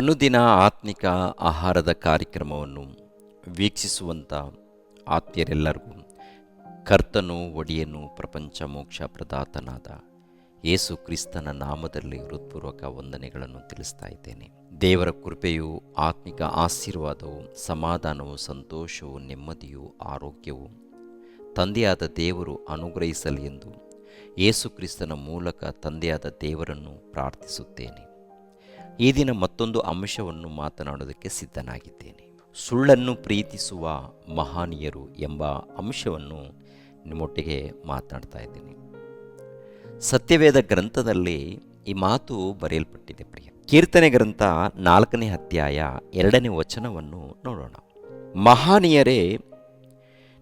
ಅನುದಿನ ಆತ್ಮಿಕ ಆಹಾರದ ಕಾರ್ಯಕ್ರಮವನ್ನು ವೀಕ್ಷಿಸುವಂಥ ಆತ್ಮೀಯರೆಲ್ಲರಿಗೂ ಕರ್ತನು ಒಡೆಯನು ಪ್ರಪಂಚ ಮೋಕ್ಷ ಪ್ರದಾತನಾದ ಯೇಸು ಕ್ರಿಸ್ತನ ನಾಮದಲ್ಲಿ ಹೃತ್ಪೂರ್ವಕ ವಂದನೆಗಳನ್ನು ತಿಳಿಸ್ತಾ ಇದ್ದೇನೆ. ದೇವರ ಕೃಪೆಯು ಆತ್ಮಿಕ ಆಶೀರ್ವಾದವು ಸಮಾಧಾನವು ಸಂತೋಷವು ನೆಮ್ಮದಿಯು ಆರೋಗ್ಯವು ತಂದೆಯಾದ ದೇವರು ಅನುಗ್ರಹಿಸಲಿ ಎಂದು ಯೇಸು ಕ್ರಿಸ್ತನ ಮೂಲಕ ತಂದೆಯಾದ ದೇವರನ್ನು ಪ್ರಾರ್ಥಿಸುತ್ತೇನೆ. ಈ ದಿನ ಮತ್ತೊಂದು ಅಂಶವನ್ನು ಮಾತನಾಡೋದಕ್ಕೆ ಸಿದ್ಧನಾಗಿದ್ದೇನೆ. ಸುಳ್ಳನ್ನು ಪ್ರೀತಿಸುವ ಮಹಾನೀಯರು ಎಂಬ ಅಂಶವನ್ನು ನಿಮ್ಮೊಟ್ಟಿಗೆ ಮಾತನಾಡ್ತಾ ಇದ್ದೀನಿ. ಸತ್ಯವೇದ ಗ್ರಂಥದಲ್ಲಿ ಈ ಮಾತು ಬರೆಯಲ್ಪಟ್ಟಿದೆ ಪ್ರಿಯ ಕೀರ್ತನೆ ಗ್ರಂಥ ನಾಲ್ಕನೇ ಅಧ್ಯಾಯ ಎರಡನೇ ವಚನವನ್ನು ನೋಡೋಣ. ಮಹಾನೀಯರೇ,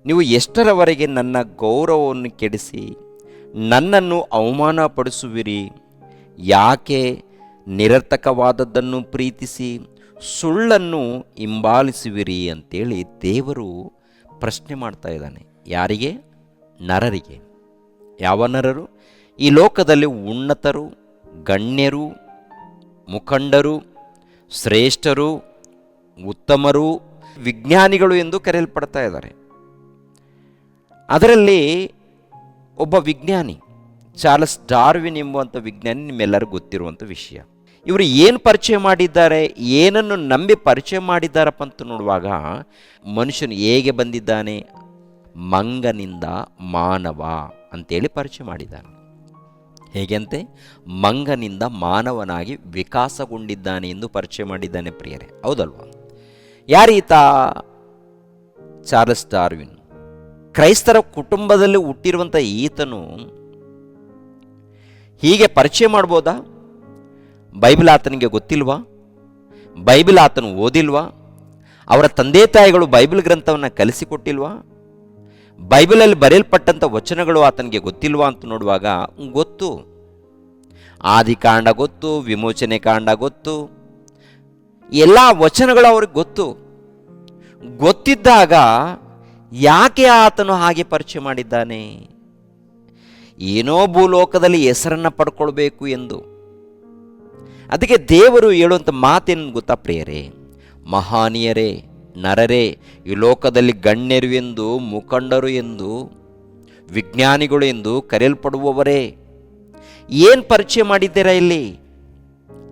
ನೀವು ಎಷ್ಟರವರೆಗೆ ನನ್ನ ಗೌರವವನ್ನು ಕೆಡಿಸಿ ನನ್ನನ್ನು ಅವಮಾನಪಡಿಸುವಿರಿ? ಯಾಕೆ ನಿರರ್ಥಕವಾದದ್ದನ್ನು ಪ್ರೀತಿಸಿ ಸುಳ್ಳನ್ನು ಹಿಂಬಾಲಿಸುವಿರಿ ಅಂತೇಳಿ ದೇವರು ಪ್ರಶ್ನೆ ಮಾಡ್ತಾ ಇದ್ದಾನೆ. ಯಾರಿಗೆ? ನರರಿಗೆ. ಯಾವ ನರರು? ಈ ಲೋಕದಲ್ಲಿ ಉನ್ನತರು, ಗಣ್ಯರು, ಮುಖಂಡರು, ಶ್ರೇಷ್ಠರು, ಉತ್ತಮರು, ವಿಜ್ಞಾನಿಗಳು ಎಂದು ಕರೆಯಲ್ಪಡ್ತಾ ಇದ್ದಾರೆ. ಅದರಲ್ಲಿ ಒಬ್ಬ ವಿಜ್ಞಾನಿ, ಚಾರ್ಲ್ಸ್ ಡಾರ್ವಿನ್ ಎಂಬುವಂಥ ವಿಜ್ಞಾನಿ ನಿಮ್ಮೆಲ್ಲರಿಗೂ ಗೊತ್ತಿರುವಂಥ ವಿಷಯ. ಇವರು ಏನು ಪರಿಚಯ ಮಾಡಿದ್ದಾರೆ, ಏನನ್ನು ನಂಬಿ ಪರಿಚಯ ಮಾಡಿದ್ದಾರಪ್ಪ ಅಂತ ನೋಡುವಾಗ ಮನುಷ್ಯನು ಹೇಗೆ ಬಂದಿದ್ದಾನೆ? ಮಂಗನಿಂದ ಮಾನವ ಅಂತೇಳಿ ಪರಿಚಯ ಮಾಡಿದ್ದಾನೆ. ಹೇಗೆಂತೆ? ಮಂಗನಿಂದ ಮಾನವನಾಗಿ ವಿಕಾಸಗೊಂಡಿದ್ದಾನೆ ಎಂದು ಪರಿಚಯ ಮಾಡಿದ್ದಾನೆ ಪ್ರಿಯರೇ. ಹೌದಲ್ವಾ? ಯಾರೀತ ಚಾರ್ಲ್ಸ್ ಡಾರ್ವಿನ್. ಕ್ರೈಸ್ತರ ಕುಟುಂಬದಲ್ಲಿ ಹುಟ್ಟಿರುವಂಥ ಈತನು ಹೀಗೆ ಪರಿಚಯ ಮಾಡ್ಬೋದಾ? ಬೈಬಲ್ ಆತನಿಗೆ ಗೊತ್ತಿಲ್ವಾ? ಬೈಬಲ್ ಆತನು ಓದಿಲ್ವಾ? ಅವರ ತಂದೆ ತಾಯಿಗಳು ಬೈಬಲ್ ಗ್ರಂಥವನ್ನು ಕಲಿಸಿಕೊಟ್ಟಿಲ್ವಾ? ಬೈಬಲಲ್ಲಿ ಬರೆಯಲ್ಪಟ್ಟಂಥ ವಚನಗಳು ಆತನಿಗೆ ಗೊತ್ತಿಲ್ವಾ ಅಂತ ನೋಡುವಾಗ, ಗೊತ್ತು. ಆದಿಕಾಂಡ ಗೊತ್ತು, ವಿಮೋಚನೆ ಕಾಂಡ ಗೊತ್ತು. ಎಲ್ಲ ವಚನಗಳು ಅವ್ರಿಗೆ ಗೊತ್ತು. ಗೊತ್ತಿದ್ದಾಗ ಯಾಕೆ ಆತನು ಹಾಗೆ ಪರಿಚಯ ಮಾಡಿದ್ದಾನೆ? ಏನೋ ಭೂಲೋಕದಲ್ಲಿ ಹೆಸರನ್ನು ಪಡ್ಕೊಳ್ಬೇಕು ಎಂದು. ಅದಕ್ಕೆ ದೇವರು ಹೇಳುವಂಥ ಮಾತೇನು ಗೊತ್ತಾ ಪ್ರಿಯರೇ? ಮಹಾನೀಯರೇ, ನರರೇ, ಈ ಲೋಕದಲ್ಲಿ ಗಣ್ಯರು ಎಂದು, ಮುಖಂಡರು ಎಂದು, ವಿಜ್ಞಾನಿಗಳು ಎಂದು ಕರೆಯಲ್ಪಡುವವರೇ, ಏನು ಪರಿಚಯ ಮಾಡಿದ್ದೀರಾ ಇಲ್ಲಿ?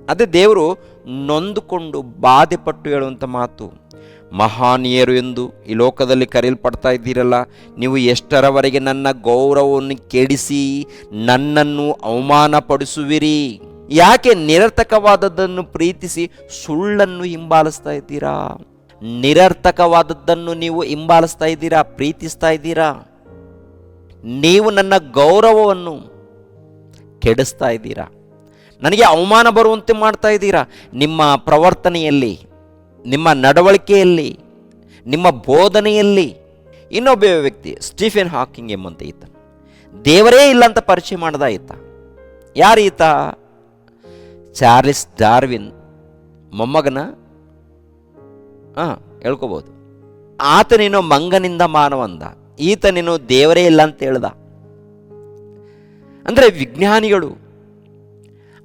ಅದೇ ದೇವರು ನೊಂದುಕೊಂಡು ಬಾಧೆಪಟ್ಟು ಹೇಳುವಂಥ ಮಾತು. ಮಹಾನೀಯರು ಎಂದು ಈ ಲೋಕದಲ್ಲಿ ಕರೆಯಲ್ಪಡ್ತಾ ಇದ್ದೀರಲ್ಲ, ನೀವು ಎಷ್ಟರವರೆಗೆ ನನ್ನ ಗೌರವವನ್ನು ಕೆಡಿಸಿ ನನ್ನನ್ನು ಅವಮಾನಪಡಿಸುವಿರಿ? ಯಾಕೆ ನಿರರ್ಥಕವಾದದ್ದನ್ನು ಪ್ರೀತಿಸಿ ಸುಳ್ಳನ್ನು ಹಿಂಬಾಲಿಸ್ತಾ ಇದ್ದೀರಾ? ನಿರರ್ಥಕವಾದದ್ದನ್ನು ನೀವು ಹಿಂಬಾಲಿಸ್ತಾ ಇದ್ದೀರಾ, ಪ್ರೀತಿಸ್ತಾ ಇದ್ದೀರಾ? ನೀವು ನನ್ನ ಗೌರವವನ್ನು ಕೆಡಿಸ್ತಾ ಇದ್ದೀರಾ? ನನಗೆ ಅವಮಾನ ಬರುವಂತೆ ಮಾಡ್ತಾ ಇದ್ದೀರಾ? ನಿಮ್ಮ ಪ್ರವರ್ತನೆಯಲ್ಲಿ, ನಿಮ್ಮ ನಡವಳಿಕೆಯಲ್ಲಿ, ನಿಮ್ಮ ಬೋಧನೆಯಲ್ಲಿ? ಇನ್ನೊಬ್ಬ ವ್ಯಕ್ತಿ, ಸ್ಟೀಫೆನ್ ಹಾಕಿಂಗ್ ಎಂಬಂತೆ ಈತ. ದೇವರೇ ಇಲ್ಲ ಅಂತ ಪರಿಚಯ ಮಾಡ್ದ ಈತ. ಯಾರು ಈತ? ಚಾರ್ಲಿಸ್ ಡಾರ್ವಿನ್ ಮೊಮ್ಮಗನ ಹಾಂ ಹೇಳ್ಕೋಬೋದು. ಆತನೇನೋ ಮಂಗನಿಂದ ಮಾನವಂದ ಈತನೇನೋ ದೇವರೇ ಇಲ್ಲ ಅಂತ ಹೇಳ್ದ. ಅಂದರೆ ವಿಜ್ಞಾನಿಗಳು,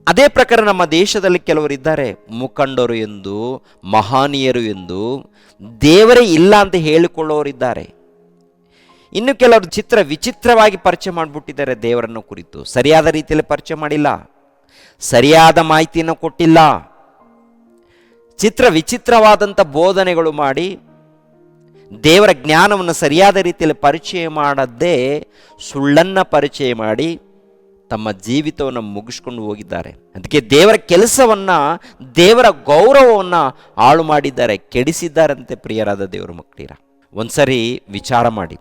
ಅದೇ ಪ್ರಕಾರ ನಮ್ಮ ದೇಶದಲ್ಲಿ ಕೆಲವರು ಇದ್ದಾರೆ, ಮುಖಂಡರು ಎಂದು, ಮಹಾನೀಯರು ಎಂದು, ದೇವರೇ ಇಲ್ಲ ಅಂತ ಹೇಳಿಕೊಳ್ಳೋರಿದ್ದಾರೆ ಇನ್ನು ಕೆಲವರು ಚಿತ್ರ ವಿಚಿತ್ರವಾಗಿ ಪರಿಚಯ ಮಾಡಿಬಿಟ್ಟಿದ್ದಾರೆ ದೇವರನ್ನು ಕುರಿತು, ಸರಿಯಾದ ರೀತಿಯಲ್ಲಿ ಪರಿಚಯ ಮಾಡಿಲ್ಲ. ಸರಿಯಾದ ಮಾಹಿತಿಯನ್ನು ಕೊಟ್ಟಿಲ್ಲ. ಚಿತ್ರ ವಿಚಿತ್ರವಾದಂಥ ಬೋಧನೆಗಳು ಮಾಡಿ ದೇವರ ಜ್ಞಾನವನ್ನು ಸರಿಯಾದ ರೀತಿಯಲ್ಲಿ ಪರಿಚಯ ಮಾಡದ್ದೇ ಸುಳ್ಳನ್ನು ಪರಿಚಯ ಮಾಡಿ ತಮ್ಮ ಜೀವಿತವನ್ನು ಮುಗಿಸ್ಕೊಂಡು ಹೋಗಿದ್ದಾರೆ. ಅದಕ್ಕೆ ದೇವರ ಕೆಲಸವನ್ನು, ದೇವರ ಗೌರವವನ್ನು ಹಾಳು ಮಾಡಿದ್ದಾರೆ, ಕೆಡಿಸಿದ್ದಾರಂತೆ ಪ್ರಿಯರಾದ ದೇವರ ಮಕ್ಕಳಿರ. ಒಂದ್ಸರಿ ವಿಚಾರ ಮಾಡಿ,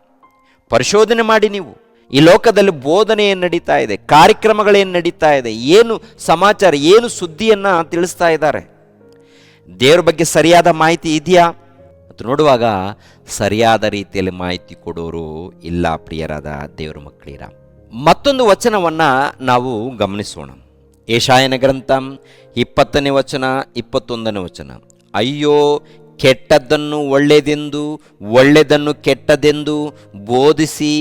ಪರಿಶೋಧನೆ ಮಾಡಿ ನೀವು. ಈ ಲೋಕದಲ್ಲಿ ಬೋಧನೆ ಏನು ನಡೀತಾ ಇದೆ ಕಾರ್ಯಕ್ರಮಗಳೇನು ನಡೀತಾ ಇದೆ, ಏನು ಸಮಾಚಾರ, ಏನು ಸುದ್ದಿಯನ್ನು ತಿಳಿಸ್ತಾ ಇದ್ದಾರೆ? ದೇವ್ರ ಬಗ್ಗೆ ಸರಿಯಾದ ಮಾಹಿತಿ ಇದೆಯಾ? ಮತ್ತು ನೋಡುವಾಗ ಸರಿಯಾದ ರೀತಿಯಲ್ಲಿ ಮಾಹಿತಿ ಕೊಡೋರು ಇಲ್ಲ ಪ್ರಿಯರಾದ ದೇವರ ಮಕ್ಕಳಿರ. ಮತ್ತೊಂದು ವಚನವನ್ನು ನಾವು ಗಮನಿಸೋಣ. ಏಷಾಯನ ಗ್ರಂಥ ಇಪ್ಪತ್ತನೇ ವಚನ, ಇಪ್ಪತ್ತೊಂದನೇ ವಚನ. ಅಯ್ಯೋ, ಕೆಟ್ಟದ್ದನ್ನು ಒಳ್ಳೆಯದೆಂದು, ಒಳ್ಳೆಯದನ್ನು ಕೆಟ್ಟದೆಂದು ಬೋಧಿಸಿ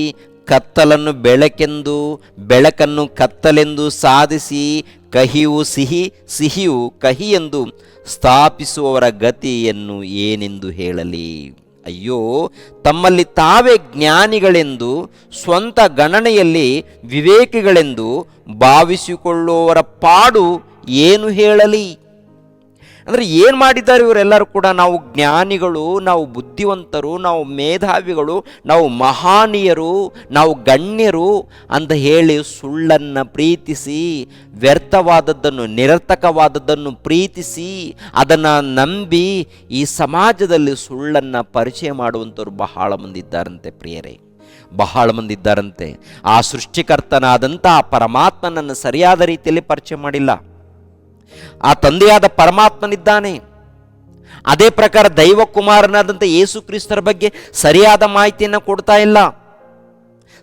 ಕತ್ತಲನ್ನು ಬೆಳಕೆಂದು, ಬೆಳಕನ್ನು ಕತ್ತಲೆಂದು ಸಾಧಿಸಿ, ಕಹಿಯು ಸಿಹಿ, ಸಿಹಿಯು ಕಹಿ ಎಂದು ಸ್ಥಾಪಿಸುವವರ ಗತಿಯನ್ನು ಏನೆಂದು ಹೇಳಲಿ? ಅಯ್ಯೋ, ತಮ್ಮಲ್ಲಿ ತಾವೇ ಜ್ಞಾನಿಗಳೆಂದು, ಸ್ವಂತ ಗಣನೆಯಲ್ಲಿ ವಿವೇಕಿಗಳೆಂದು ಭಾವಿಸಿಕೊಳ್ಳುವವರ ಪಾಡು ಏನು ಹೇಳಲಿ? ಅಂದರೆ ಏನು ಮಾಡಿದ್ದಾರೆ ಇವರೆಲ್ಲರೂ ಕೂಡ, ನಾವು ಜ್ಞಾನಿಗಳು, ನಾವು ಬುದ್ಧಿವಂತರು, ನಾವು ಮೇಧಾವಿಗಳು, ನಾವು ಮಹಾನೀಯರು, ನಾವು ಗಣ್ಯರು ಅಂತ ಹೇಳಿ ಸುಳ್ಳನ್ನು ಪ್ರೀತಿಸಿ, ವ್ಯರ್ಥವಾದದ್ದನ್ನು, ನಿರರ್ಥಕವಾದದ್ದನ್ನು ಪ್ರೀತಿಸಿ, ಅದನ್ನು ನಂಬಿ ಈ ಸಮಾಜದಲ್ಲಿ ಸುಳ್ಳನ್ನು ಪರಿಚಯ ಮಾಡುವಂಥವ್ರು ಬಹಳ ಮಂದಿ ಇದ್ದಾರಂತೆ ಪ್ರಿಯರೇ. ಬಹಳ ಮಂದಿ ಇದ್ದಾರಂತೆ. ಆ ಸೃಷ್ಟಿಕರ್ತನಾದಂಥ ಪರಮಾತ್ಮನನ್ನು ಸರಿಯಾದ ರೀತಿಯಲ್ಲಿ ಪರಿಚಯ ಮಾಡಿಲ್ಲ. ಆ ತಂದೆಯಾದ ಪರಮಾತ್ಮನಿದ್ದಾನೆ. ಅದೇ ಪ್ರಕಾರ ದೈವಕುಮಾರನಾದಂಥ ಯೇಸು ಕ್ರಿಸ್ತರ ಬಗ್ಗೆ ಸರಿಯಾದ ಮಾಹಿತಿಯನ್ನು ಕೊಡ್ತಾ ಇಲ್ಲ.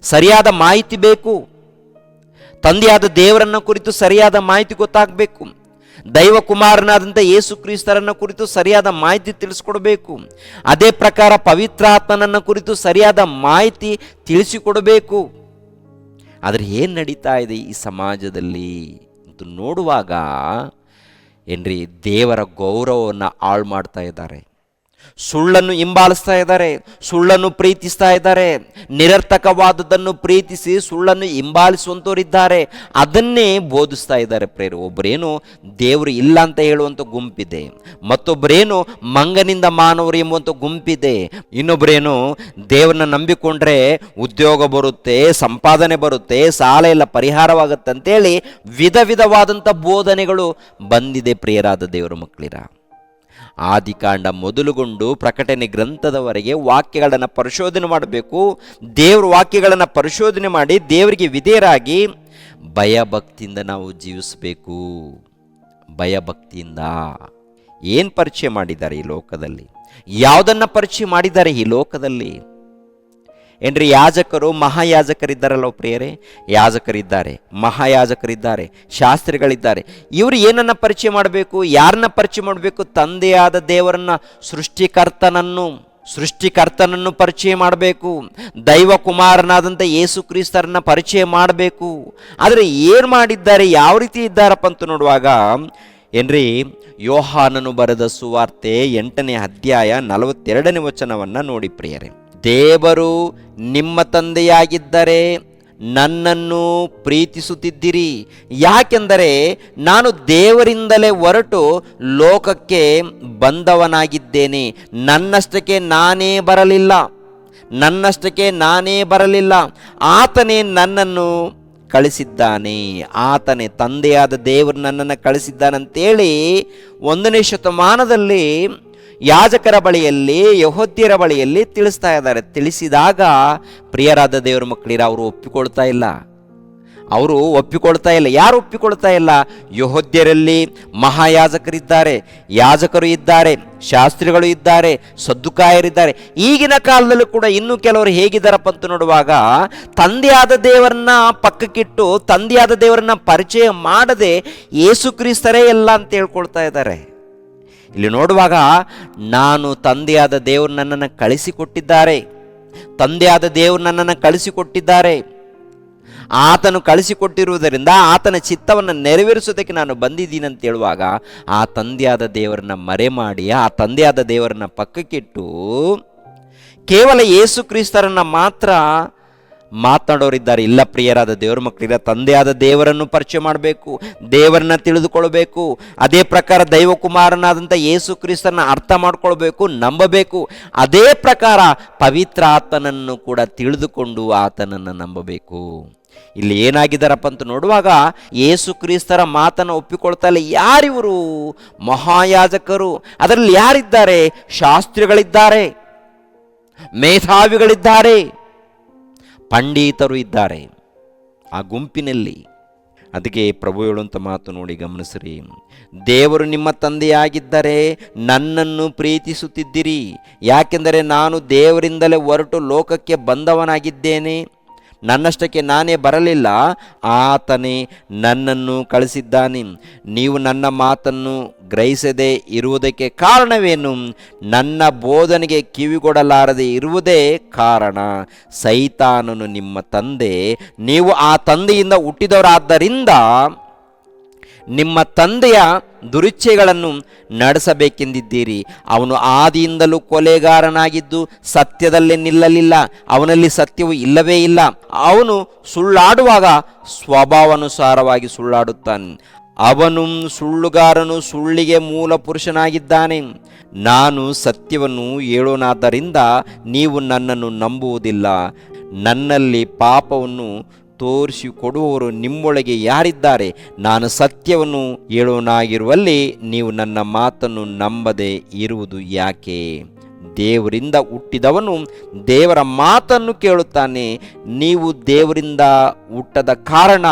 ಸರಿಯಾದ ಮಾಹಿತಿ ಬೇಕು. ತಂದೆಯಾದ ದೇವರನ್ನ ಕುರಿತು ಸರಿಯಾದ ಮಾಹಿತಿ ಗೊತ್ತಾಗಬೇಕು. ದೈವ ಕುಮಾರನಾದಂಥ ಯೇಸು ಕ್ರಿಸ್ತರನ್ನ ಕುರಿತು ಸರಿಯಾದ ಮಾಹಿತಿ ತಿಳಿಸ್ಕೊಡ್ಬೇಕು. ಅದೇ ಪ್ರಕಾರ ಪವಿತ್ರಾತ್ಮನನ್ನ ಕುರಿತು ಸರಿಯಾದ ಮಾಹಿತಿ ತಿಳಿಸಿಕೊಡಬೇಕು. ಆದರೆ ಏನು ನಡೀತಾ ಇದೆ ಈ ಸಮಾಜದಲ್ಲಿ ಅಂತ ನೋಡುವಾಗ ಏನ್ರಿ ದೇವರ ಗೌರವವನ್ನು ಹಾಳು ಮಾಡ್ತಾ ಇದ್ದಾರೆ. ಸುಳ್ಳನ್ನು ಹಿಂಬಾಲಿಸ್ತಾ ಇದ್ದಾರೆ, ಸುಳ್ಳನ್ನು ಪ್ರೀತಿಸ್ತಾ ಇದ್ದಾರೆ. ನಿರರ್ಥಕವಾದದ್ದನ್ನು ಪ್ರೀತಿಸಿ ಸುಳ್ಳನ್ನು ಹಿಂಬಾಲಿಸುವಂಥವರಿದ್ದಾರೆ ಅದನ್ನೇ ಬೋಧಿಸ್ತಾ ಇದ್ದಾರೆ ಪ್ರೇರು ಒಬ್ಬರೇನು ದೇವರು ಇಲ್ಲ ಅಂತ ಹೇಳುವಂಥ ಗುಂಪಿದೆ ಮತ್ತೊಬ್ಬರೇನು ಮಂಗನಿಂದ ಮಾನವರು ಎಂಬುವಂಥ ಗುಂಪಿದೆ. ಇನ್ನೊಬ್ಬರೇನು ದೇವರನ್ನ ನಂಬಿಕೊಂಡ್ರೆ ಉದ್ಯೋಗ ಬರುತ್ತೆ, ಸಂಪಾದನೆ ಬರುತ್ತೆ, ಸಾಲ ಎಲ್ಲ ಪರಿಹಾರವಾಗುತ್ತೆ ಅಂತೇಳಿ ವಿಧ ವಿಧವಾದಂಥ ಬೋಧನೆಗಳು ಬಂದಿದೆ ಪ್ರಿಯರಾದ ದೇವರ ಮಕ್ಕಳಿರ. ಆದಿಕಾಂಡ ಮೊದಲುಗೊಂಡು ಪ್ರಕಟಣೆ ಗ್ರಂಥದವರೆಗೆ ವಾಕ್ಯಗಳನ್ನು ಪರಿಶೋಧನೆ ಮಾಡಬೇಕು. ದೇವ್ರ ವಾಕ್ಯಗಳನ್ನು ಪರಿಶೋಧನೆ ಮಾಡಿ ದೇವರಿಗೆ ವಿಧೇಯರಾಗಿ ಭಯಭಕ್ತಿಯಿಂದ ನಾವು ಜೀವಿಸಬೇಕು. ಭಯಭಕ್ತಿಯಿಂದ. ಏನು ಪರಿಚಯ ಮಾಡಿದ್ದಾರೆ ಈ ಲೋಕದಲ್ಲಿ? ಯಾವುದನ್ನು ಪರಿಚಯ ಮಾಡಿದ್ದಾರೆ ಈ ಲೋಕದಲ್ಲಿ? ಏನ್ರಿ ಯಾಜಕರು ಮಹಾಯಾಜಕರಿದ್ದಾರಲ್ಲ ಪ್ರಿಯರೇ? ಯಾಜಕರಿದ್ದಾರೆ, ಮಹಾಯಾಜಕರಿದ್ದಾರೆ, ಶಾಸ್ತ್ರಿಗಳಿದ್ದಾರೆ. ಇವರು ಏನನ್ನ ಪರಿಚಯ ಮಾಡಬೇಕು, ಯಾರನ್ನ ಪರಿಚಯ ಮಾಡಬೇಕು? ತಂದೆಯಾದ ದೇವರನ್ನ, ಸೃಷ್ಟಿಕರ್ತನನ್ನು ಸೃಷ್ಟಿಕರ್ತನನ್ನು ಪರಿಚಯ ಮಾಡಬೇಕು. ದೈವ ಕುಮಾರನಾದಂಥ ಯೇಸು ಕ್ರಿಸ್ತರನ್ನ ಪರಿಚಯ ಮಾಡಬೇಕು. ಆದರೆ ಏನು ಮಾಡಿದ್ದಾರೆ, ಯಾವ ರೀತಿ ಇದ್ದಾರಪ್ಪ ಅಂತ ನೋಡುವಾಗ, ಏನ್ರಿ, ಯೋಹಾನನು ಬರೆದ ಸುವಾರ್ತೆ ಎಂಟನೇ ಅಧ್ಯಾಯ ನಲವತ್ತೆರಡನೇ ವಚನವನ್ನು ನೋಡಿ ಪ್ರಿಯರೇ. ದೇವರು ನಿಮ್ಮ ತಂದೆಯಾಗಿದ್ದರೆ ನನ್ನನ್ನು ಪ್ರೀತಿಸುತ್ತಿದ್ದಿರಿ. ಯಾಕೆಂದರೆ ನಾನು ದೇವರಿಂದಲೇ ಹೊರಟು ಲೋಕಕ್ಕೆ ಬಂದವನಾಗಿದ್ದೇನೆ. ನನ್ನಷ್ಟಕ್ಕೆ ನಾನೇ ಬರಲಿಲ್ಲ. ನನ್ನಷ್ಟಕ್ಕೆ ನಾನೇ ಬರಲಿಲ್ಲ. ಆತನೇ ನನ್ನನ್ನು ಕಳಿಸಿದ್ದಾನೆ. ಆತನೇ ತಂದೆಯಾದ ದೇವರು ನನ್ನನ್ನು ಕಳಿಸಿದ್ದಾನಂತೇಳಿ ಒಂದನೇ ಶತಮಾನದಲ್ಲಿ ಯಾಜಕರ ಬಳಿಯಲ್ಲಿ, ಯಹೋದ್ಯರ ಬಳಿಯಲ್ಲಿ ತಿಳಿಸ್ತಾ ಇದ್ದಾರೆ. ತಿಳಿಸಿದಾಗ ಪ್ರಿಯರಾದ ದೇವರ ಮಕ್ಕಳಿರ, ಅವರು ಒಪ್ಪಿಕೊಳ್ತಾ ಇಲ್ಲ. ಅವರು ಒಪ್ಪಿಕೊಳ್ತಾ ಇಲ್ಲ. ಯಾರು ಒಪ್ಪಿಕೊಳ್ತಾ ಇಲ್ಲ? ಯಹೋದ್ಯರಲ್ಲಿ ಮಹಾಯಾಜಕರಿದ್ದಾರೆ, ಯಾಜಕರು ಇದ್ದಾರೆ, ಶಾಸ್ತ್ರಿಗಳು ಇದ್ದಾರೆ, ಸದ್ದುಕಾಯರಿದ್ದಾರೆ. ಈಗಿನ ಕಾಲದಲ್ಲೂ ಕೂಡ ಇನ್ನೂ ಕೆಲವರು ಹೇಗಿದ್ದಾರಪ್ಪ ಅಂತ ನೋಡುವಾಗ, ತಂದೆಯಾದ ದೇವರನ್ನ ಪಕ್ಕಕ್ಕಿಟ್ಟು, ತಂದೆಯಾದ ದೇವರನ್ನ ಪರಿಚಯ ಮಾಡದೆ ಯೇಸು ಕ್ರಿಸ್ತರೇ ಎಲ್ಲ ಅಂತ ಹೇಳ್ಕೊಳ್ತಾ ಇದ್ದಾರೆ. ಇಲ್ಲಿ ನೋಡುವಾಗ ನಾನು ತಂದೆಯಾದ ದೇವರು ನನ್ನನ್ನು ಕಳಿಸಿಕೊಟ್ಟಿದ್ದಾರೆ. ತಂದೆಯಾದ ದೇವರು ನನ್ನನ್ನು ಕಳಿಸಿಕೊಟ್ಟಿದ್ದಾರೆ. ಆತನು ಕಳಿಸಿಕೊಟ್ಟಿರುವುದರಿಂದ ಆತನ ಚಿತ್ತವನ್ನು ನೆರವೇರಿಸೋದಕ್ಕೆ ನಾನು ಬಂದಿದ್ದೀನಿ ಅಂತ ಹೇಳುವಾಗ ಆ ತಂದೆಯಾದ ದೇವರನ್ನ ಮರೆ ಮಾಡಿ, ಆ ತಂದೆಯಾದ ದೇವರನ್ನ ಪಕ್ಕಕ್ಕಿಟ್ಟು ಕೇವಲ ಯೇಸು ಕ್ರಿಸ್ತರನ್ನು ಮಾತ್ರ ಮಾತನಾಡೋರಿದ್ದಾರೆ. ಇಲ್ಲ ಪ್ರಿಯರಾದ ದೇವರ ಮಕ್ಕಳಿರ ತಂದೆಯಾದ ದೇವರನ್ನು ಪರಿಚಯ ಮಾಡಬೇಕು, ದೇವರನ್ನ ತಿಳಿದುಕೊಳ್ಬೇಕು ಅದೇ ಪ್ರಕಾರ ದೈವಕುಮಾರನಾದಂಥ ಯೇಸು ಕ್ರಿಸ್ತನ ಅರ್ಥ ಮಾಡ್ಕೊಳ್ಬೇಕು, ನಂಬಬೇಕು. ಅದೇ ಪ್ರಕಾರ ಪವಿತ್ರ ಆತನನ್ನು ಕೂಡ ತಿಳಿದುಕೊಂಡು ಆತನನ್ನು ನಂಬಬೇಕು. ಇಲ್ಲಿ ಏನಾಗಿದ್ದಾರಪ್ಪ ಅಂತ ನೋಡುವಾಗ ಯೇಸು ಕ್ರಿಸ್ತರ ಮಾತನ್ನು ಒಪ್ಪಿಕೊಳ್ತಾ ಇಲ್ಲ. ಯಾರಿವರು? ಮಹಾಯಾಜಕರು. ಅದರಲ್ಲಿ ಯಾರಿದ್ದಾರೆ? ಶಾಸ್ತ್ರಿಗಳಿದ್ದಾರೆ, ಮೇಧಾವಿಗಳಿದ್ದಾರೆ. ಪಂಡಿತರು ಇದ್ದಾರೆ. ಆ ಗುಂಪಿನಲ್ಲಿ ಅದಕ್ಕೆ ಪ್ರಭು ಹೇಳುವಂಥ ಮಾತು ನೋಡಿ ಗಮನಿಸ್ರಿ. ದೇವರು ನಿಮ್ಮ ತಂದೆಯಾಗಿದ್ದರೆ ನನ್ನನ್ನು ಪ್ರೀತಿಸುತ್ತಿದ್ದಿರಿ. ಯಾಕೆಂದರೆ ನಾನು ದೇವರಿಂದಲೇ ಹೊರಟು ಲೋಕಕ್ಕೆ ಬಂದವನಾಗಿದ್ದೇನೆ. ನನ್ನಷ್ಟಕ್ಕೆ ನಾನೇ ಬರಲಿಲ್ಲ, ಆತನೇ ನನ್ನನ್ನು ಕಳಿಸಿದ್ದಾನೆ ನೀವು ನನ್ನ ಮಾತನ್ನು ಗ್ರಹಿಸದೆ ಇರುವುದಕ್ಕೆ ಕಾರಣವೇನು? ನನ್ನ ಬೋಧನೆಗೆ ಕಿವಿಗೊಡಲಾರದೆ ಇರುವುದೇ ಕಾರಣ. ಸೈತಾನನು ನಿಮ್ಮ ತಂದೆ, ನೀವು ಆ ತಂದೆಯಿಂದ ಹುಟ್ಟಿದವರಾದ್ದರಿಂದ ನಿಮ್ಮ ತಂದೆಯ ದುರಿಚ್ಛೆಗಳನ್ನು ನಡೆಸಬೇಕೆಂದಿದ್ದೀರಿ. ಅವನು ಆದಿಯಿಂದಲೂ ಕೊಲೆಗಾರನಾಗಿದ್ದು ಸತ್ಯದಲ್ಲೇ ನಿಲ್ಲಲಿಲ್ಲ, ಅವನಲ್ಲಿ ಸತ್ಯವು ಇಲ್ಲವೇ ಇಲ್ಲ. ಅವನು ಸುಳ್ಳಾಡುವಾಗ ಸ್ವಭಾವಾನುಸಾರವಾಗಿ ಸುಳ್ಳಾಡುತ್ತಾನೆ. ಅವನು ಸುಳ್ಳುಗಾರನು ಸುಳ್ಳಿಗೆ ಮೂಲ ಪುರುಷನಾಗಿದ್ದಾನೆ. ನಾನು ಸತ್ಯವನ್ನು ಹೇಳೋನಾದ್ದರಿಂದ ನೀವು ನನ್ನನ್ನು ನಂಬುವುದಿಲ್ಲ. ನನ್ನಲ್ಲಿ ಪಾಪವನ್ನು ತೋರಿಸಿ ಕೊಡುವವರು ನಿಮ್ಮೊಳಗೆ ಯಾರಿದ್ದಾರೆ? ನಾನು ಸತ್ಯವನ್ನು ಹೇಳೋನಾಗಿರುವಲ್ಲಿ ನೀವು ನನ್ನ ಮಾತನ್ನು ನಂಬದೆ ಇರುವುದು ಯಾಕೆ? ದೇವರಿಂದ ಹುಟ್ಟಿದವನು ದೇವರ ಮಾತನ್ನು ಕೇಳುತ್ತಾನೆ. ನೀವು ದೇವರಿಂದ ಹುಟ್ಟದ ಕಾರಣ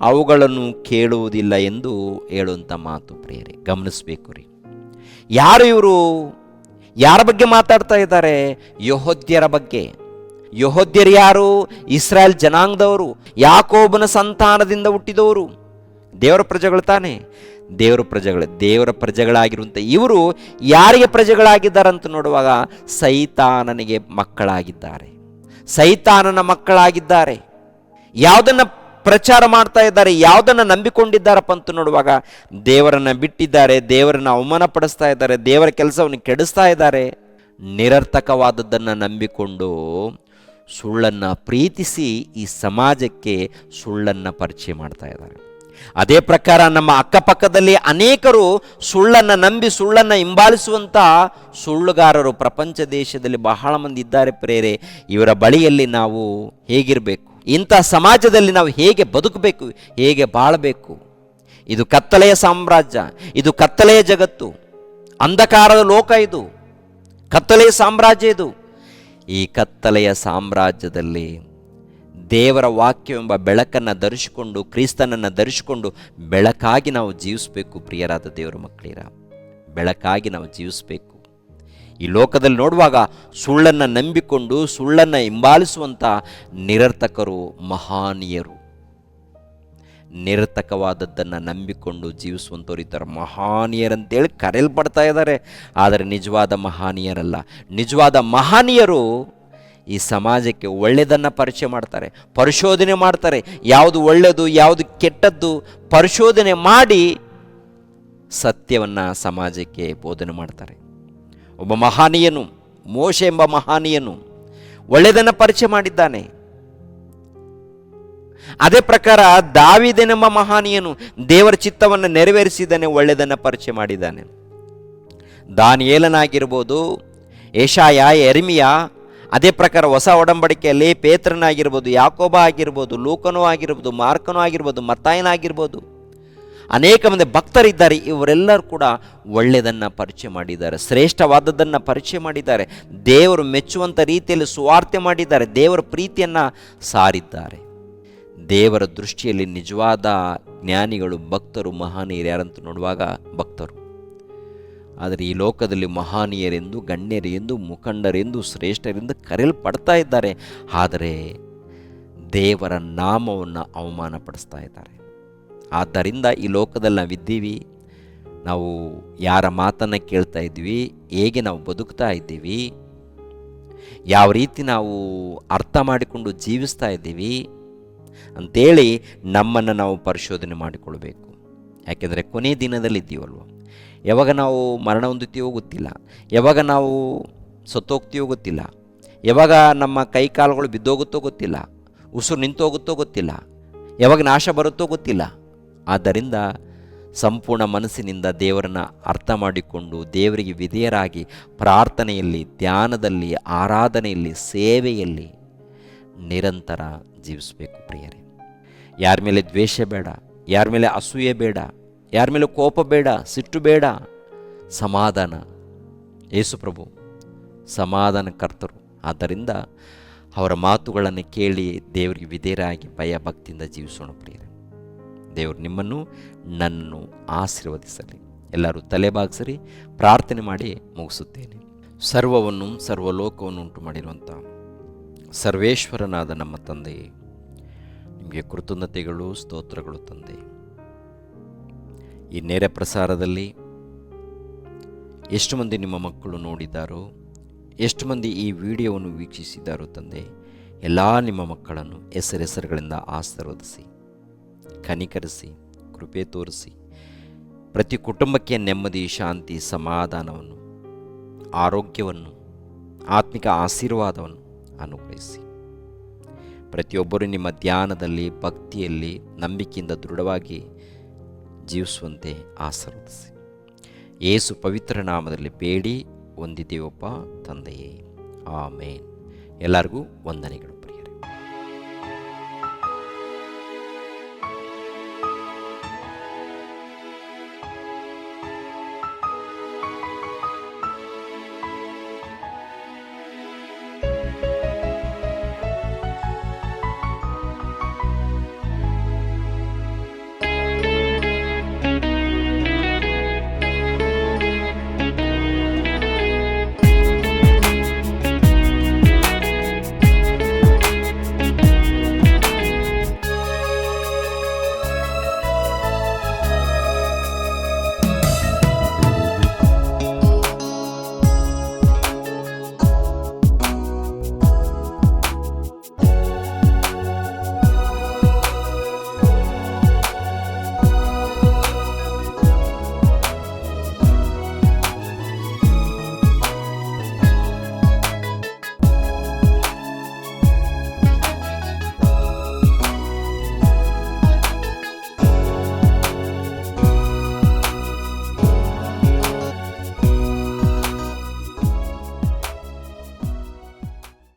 ಅವುಗಳನ್ನು ಕೇಳುವುದಿಲ್ಲ ಎಂದು ಹೇಳುವಂಥ ಮಾತು ಪ್ರಿಯರೇ, ಗಮನಿಸಬೇಕು ರೀ. ಯಾರು ಇವರು? ಯಾರ ಬಗ್ಗೆ ಮಾತಾಡ್ತಾ ಇದ್ದಾರೆ? ಯಹೋದ್ಯರ ಬಗ್ಗೆ. ಯಹೋದ್ಯರು ಯಾರು? ಇಸ್ರಾಯೇಲ್ ಜನಾಂಗದವರು, ಯಾಕೋಬನ ಸಂತಾನದಿಂದ ಹುಟ್ಟಿದವರು. ದೇವರ ಪ್ರಜೆಗಳು ತಾನೆ? ದೇವರ ಪ್ರಜೆಗಳು, ದೇವರ ಪ್ರಜೆಗಳಾಗಿರುವಂಥ ಇವರು ಯಾರಿಗೆ ಪ್ರಜೆಗಳಾಗಿದ್ದಾರಂತ ನೋಡುವಾಗ ಸೈತಾನನಿಗೆ ಮಕ್ಕಳಾಗಿದ್ದಾರೆ. ಸೈತಾನನ ಮಕ್ಕಳಾಗಿದ್ದಾರೆ. ಯಾವುದನ್ನು ಪ್ರಚಾರ ಮಾಡ್ತಾ ಇದ್ದಾರೆ, ಯಾವುದನ್ನು ನಂಬಿಕೊಂಡಿದ್ದಾರಪ್ಪ ಅಂತ ನೋಡುವಾಗ ದೇವರನ್ನು ಬಿಟ್ಟಿದ್ದಾರೆ, ದೇವರನ್ನು ಅವಮಾನಪಡಿಸ್ತಾ ಇದ್ದಾರೆ, ದೇವರ ಕೆಲಸವನ್ನು ಕೆಡಿಸ್ತಾ ಇದ್ದಾರೆ. ನಿರರ್ಥಕವಾದದ್ದನ್ನು ನಂಬಿಕೊಂಡು ಸುಳ್ಳನ್ನು ಪ್ರೀತಿಸಿ ಈ ಸಮಾಜಕ್ಕೆ ಸುಳ್ಳನ್ನು ಪರಿಚಯ ಮಾಡ್ತಾ ಇದ್ದಾರೆ. ಅದೇ ಪ್ರಕಾರ ನಮ್ಮ ಅಕ್ಕಪಕ್ಕದಲ್ಲಿ ಅನೇಕರು ಸುಳ್ಳನ್ನು ನಂಬಿ ಸುಳ್ಳನ್ನು ಹಿಂಬಾಲಿಸುವಂಥ ಸುಳ್ಳುಗಾರರು ಪ್ರಪಂಚ ದೇಶದಲ್ಲಿ ಬಹಳ ಮಂದಿ ಇದ್ದಾರೆ ಪ್ರೇರೆ. ಇವರ ಬಳಿಯಲ್ಲಿ ನಾವು ಹೇಗಿರಬೇಕು? ಇಂಥ ಸಮಾಜದಲ್ಲಿ ನಾವು ಹೇಗೆ ಬದುಕಬೇಕು? ಹೇಗೆ ಬಾಳಬೇಕು? ಇದು ಕತ್ತಲೆಯ ಸಾಮ್ರಾಜ್ಯ, ಇದು ಕತ್ತಲೆಯ ಜಗತ್ತು, ಅಂಧಕಾರದ ಲೋಕ ಇದು, ಕತ್ತಲೆಯ ಸಾಮ್ರಾಜ್ಯ ಇದು. ಈ ಕತ್ತಲೆಯ ಸಾಮ್ರಾಜ್ಯದಲ್ಲಿ ದೇವರ ವಾಕ್ಯವೆಂಬ ಬೆಳಕನ್ನು ಧರಿಸಿಕೊಂಡು, ಕ್ರಿಸ್ತನನ್ನು ಧರಿಸಿಕೊಂಡು ಬೆಳಕಾಗಿ ನಾವು ಜೀವಿಸಬೇಕು ಪ್ರಿಯರಾದ ದೇವರ ಮಕ್ಕಳಿರ. ಬೆಳಕಾಗಿ ನಾವು ಜೀವಿಸಬೇಕು. ಈ ಲೋಕದಲ್ಲಿ ನೋಡುವಾಗ ಸುಳ್ಳನ್ನು ನಂಬಿಕೊಂಡು, ಸುಳ್ಳನ್ನು ಹಿಂಬಾಲಿಸುವಂಥ ನಿರರ್ಥಕರು, ಮಹಾನೀಯರು. ನಿರರ್ಥಕವಾದದ್ದನ್ನು ನಂಬಿಕೊಂಡು ಜೀವಿಸುವಂಥವ್ರು ಇದ್ದಾರೆ ಮಹಾನೀಯರಂತೇಳಿ ಕರೆಯಲ್ಪಡ್ತಾ ಇದ್ದಾರೆ. ಆದರೆ ನಿಜವಾದ ಮಹಾನೀಯರಲ್ಲ. ನಿಜವಾದ ಮಹಾನೀಯರು ಈ ಸಮಾಜಕ್ಕೆ ಒಳ್ಳೆಯದನ್ನು ಪರಿಚಯ ಮಾಡ್ತಾರೆ, ಪರಿಶೋಧನೆ ಮಾಡ್ತಾರೆ. ಯಾವುದು ಒಳ್ಳೆಯದು ಯಾವುದು ಕೆಟ್ಟದ್ದು ಪರಿಶೋಧನೆ ಮಾಡಿ ಸತ್ಯವನ್ನು ಸಮಾಜಕ್ಕೆ ಬೋಧನೆ ಮಾಡ್ತಾರೆ. ಒಬ್ಬ ಮಹಾನೀಯನು, ಮೋಶ ಎಂಬ ಮಹಾನೀಯನು ಒಳ್ಳೆಯದನ್ನು ಪರಿಚಯ ಮಾಡಿದ್ದಾನೆ. ಅದೇ ಪ್ರಕಾರ ದಾವಿದನೆಂಬ ಮಹಾನೀಯನು ದೇವರ ಚಿತ್ತವನ್ನು ನೆರವೇರಿಸಿದ್ದಾನೆ ಒಳ್ಳೆಯದನ್ನು ಪರಿಚಯ ಮಾಡಿದ್ದಾನೆ. ದಾನಿಯೇಲನಾಗಿರ್ಬೋದು ಏಷಾಯ ಎರ್ಮಿಯ ಅದೇ ಪ್ರಕಾರ ಹೊಸ ಒಡಂಬಡಿಕೆಯಲ್ಲಿ ಪೇತ್ರನಾಗಿರ್ಬೋದು, ಯಾಕೋಬ ಆಗಿರ್ಬೋದು, ಲೂಕನೂ ಆಗಿರ್ಬೋದು, ಮಾರ್ಕನೂ ಆಗಿರ್ಬೋದು ಮತ್ತಾಯನಾಗಿರ್ಬೋದು ಅನೇಕ ಮಂದಿ ಭಕ್ತರಿದ್ದಾರೆ, ಇವರೆಲ್ಲರೂ ಕೂಡ ಒಳ್ಳೆಯದನ್ನು ಪರಿಚಯ ಮಾಡಿದ್ದಾರೆ, ಶ್ರೇಷ್ಠವಾದದ್ದನ್ನು ಪರಿಚಯ ಮಾಡಿದ್ದಾರೆ, ದೇವರು ಮೆಚ್ಚುವಂಥ ರೀತಿಯಲ್ಲಿ ಸುವಾರ್ತೆ ಮಾಡಿದ್ದಾರೆ, ದೇವರ ಪ್ರೀತಿಯನ್ನು ಸಾರಿದ್ದಾರೆ. ದೇವರ ದೃಷ್ಟಿಯಲ್ಲಿ ನಿಜವಾದ ಜ್ಞಾನಿಗಳು, ಭಕ್ತರು, ಮಹಾನೀಯರು ಯಾರಂತ ನೋಡುವಾಗ ಭಕ್ತರು. ಆದರೆ ಈ ಲೋಕದಲ್ಲಿ ಮಹಾನೀಯರೆಂದು, ಗಣ್ಯರೆಂದು, ಮುಖಂಡರೆಂದು, ಶ್ರೇಷ್ಠರೆಂದು ಕರೆಯಲ್ಪಡ್ತಾ ಇದ್ದಾರೆ. ಆದರೆ ದೇವರ ನಾಮವನ್ನು ಅವಮಾನಪಡಿಸ್ತಾ ಇದ್ದಾರೆ. ಆದ್ದರಿಂದ ಈ ಲೋಕದಲ್ಲಿ ನಾವಿದ್ದೀವಿ. ನಾವು ಯಾರ ಮಾತನ್ನು ಕೇಳ್ತಾ ಇದ್ದೀವಿ, ಹೇಗೆ ನಾವು ಬದುಕ್ತಾ ಇದ್ದೀವಿ, ಯಾವ ರೀತಿ ನಾವು ಅರ್ಥ ಮಾಡಿಕೊಂಡು ಜೀವಿಸ್ತಾ ಇದ್ದೀವಿ ಅಂಥೇಳಿ ನಮ್ಮನ್ನು ನಾವು ಪರಿಶೋಧನೆ ಮಾಡಿಕೊಳ್ಬೇಕು. ಯಾಕೆಂದರೆ ಕೊನೆ ದಿನದಲ್ಲಿ ಇದ್ದೀವಲ್ವ ಯಾವಾಗ ನಾವು ಮರಣ ಹೊಂದುತ್ತೀವೋ ಗೊತ್ತಿಲ್ಲ. ಯಾವಾಗ ನಾವು ಸತ್ತೋಗ್ತೀವೋ ಗೊತ್ತಿಲ್ಲ. ಯಾವಾಗ ನಮ್ಮ ಕೈ ಕಾಲುಗಳು ಬಿದ್ದೋಗುತ್ತೋ ಗೊತ್ತಿಲ್ಲ. ಉಸಿರು ನಿಂತೋಗುತ್ತೋ ಗೊತ್ತಿಲ್ಲ. ಯಾವಾಗ ನಾಶ ಬರುತ್ತೋ ಗೊತ್ತಿಲ್ಲ. ಆದ್ದರಿಂದ ಸಂಪೂರ್ಣ ಮನಸ್ಸಿನಿಂದ ದೇವರನ್ನು ಅರ್ಥ ಮಾಡಿಕೊಂಡು ದೇವರಿಗೆ ವಿಧೇಯರಾಗಿ ಪ್ರಾರ್ಥನೆಯಲ್ಲಿ, ಧ್ಯಾನದಲ್ಲಿ, ಆರಾಧನೆಯಲ್ಲಿ, ಸೇವೆಯಲ್ಲಿ ನಿರಂತರ ಜೀವಿಸಬೇಕು ಪ್ರಿಯರೇ. ಯಾರ ಮೇಲೆ ದ್ವೇಷ ಬೇಡ, ಯಾರ ಮೇಲೆ ಅಸೂಯೆ ಬೇಡ, ಯಾರ ಮೇಲೆ ಕೋಪ ಬೇಡ, ಸಿಟ್ಟು ಬೇಡ, ಸಮಾಧಾನ. ಯೇಸುಪ್ರಭು ಸಮಾಧಾನ ಕರ್ತರು ಆದ್ದರಿಂದ ಅವರ ಮಾತುಗಳನ್ನು ಕೇಳಿ ದೇವರಿಗೆ ವಿಧೇಯರಾಗಿ ಭಯ ಭಕ್ತಿಯಿಂದ ಜೀವಿಸೋಣ ಪ್ರಿಯರೇ. ದೇವರು ನಿಮ್ಮನ್ನು, ನನ್ನನ್ನು ಆಶೀರ್ವದಿಸಲಿ. ಎಲ್ಲರೂ ತಲೆಬಾಗಿಸರಿ ಪ್ರಾರ್ಥನೆ ಮಾಡಿ ಮುಗಿಸುತ್ತೇನೆ. ಸರ್ವವನ್ನು, ಸರ್ವಲೋಕವನ್ನು ಉಂಟು ಮಾಡಿರುವಂಥ ಸರ್ವೇಶ್ವರನಾದ ನಮ್ಮ ತಂದೆಯೇ ನಿಮಗೆ ಕೃತಜ್ಞತೆಗಳು, ಸ್ತೋತ್ರಗಳು ತಂದೆ. ಈ ನೇರ ಪ್ರಸಾರದಲ್ಲಿ ಎಷ್ಟು ಮಂದಿ ನಿಮ್ಮ ಮಕ್ಕಳು ನೋಡಿದ್ದಾರೋ, ಎಷ್ಟು ಮಂದಿ ಈ ವಿಡಿಯೋವನ್ನು ವೀಕ್ಷಿಸಿದ್ದಾರೋ ತಂದೆ, ಎಲ್ಲ ನಿಮ್ಮ ಮಕ್ಕಳನ್ನು ಹೆಸರೆಸರುಗಳಿಂದ ಆಶೀರ್ವದಿಸಿ, ಕನಿಕರಿಸಿ, ಕೃಪೆ ತೋರಿಸಿ, ಪ್ರತಿ ಕುಟುಂಬಕ್ಕೆ ನೆಮ್ಮದಿ, ಶಾಂತಿ, ಸಮಾಧಾನವನ್ನು, ಆರೋಗ್ಯವನ್ನು, ಆತ್ಮಿಕ ಆಶೀರ್ವಾದವನ್ನು ಅನುಗ್ರಹಿಸಿ ಪ್ರತಿಯೊಬ್ಬರು ನಿಮ್ಮ ಧ್ಯಾನದಲ್ಲಿ, ಭಕ್ತಿಯಲ್ಲಿ, ನಂಬಿಕೆಯಿಂದ ದೃಢವಾಗಿ ಜೀವಿಸುವಂತೆ ಆಶೀರ್ವದಿಸಿ. ಏಸು ಪವಿತ್ರ ನಾಮದಲ್ಲಿ ಬೇಡಿ ಹೊಂದಿದ್ದೇವಪ್ಪ ತಂದೆಯೇ. ಆಮೇನ್. ಎಲ್ಲರಿಗೂ ವಂದನೆಗಳು.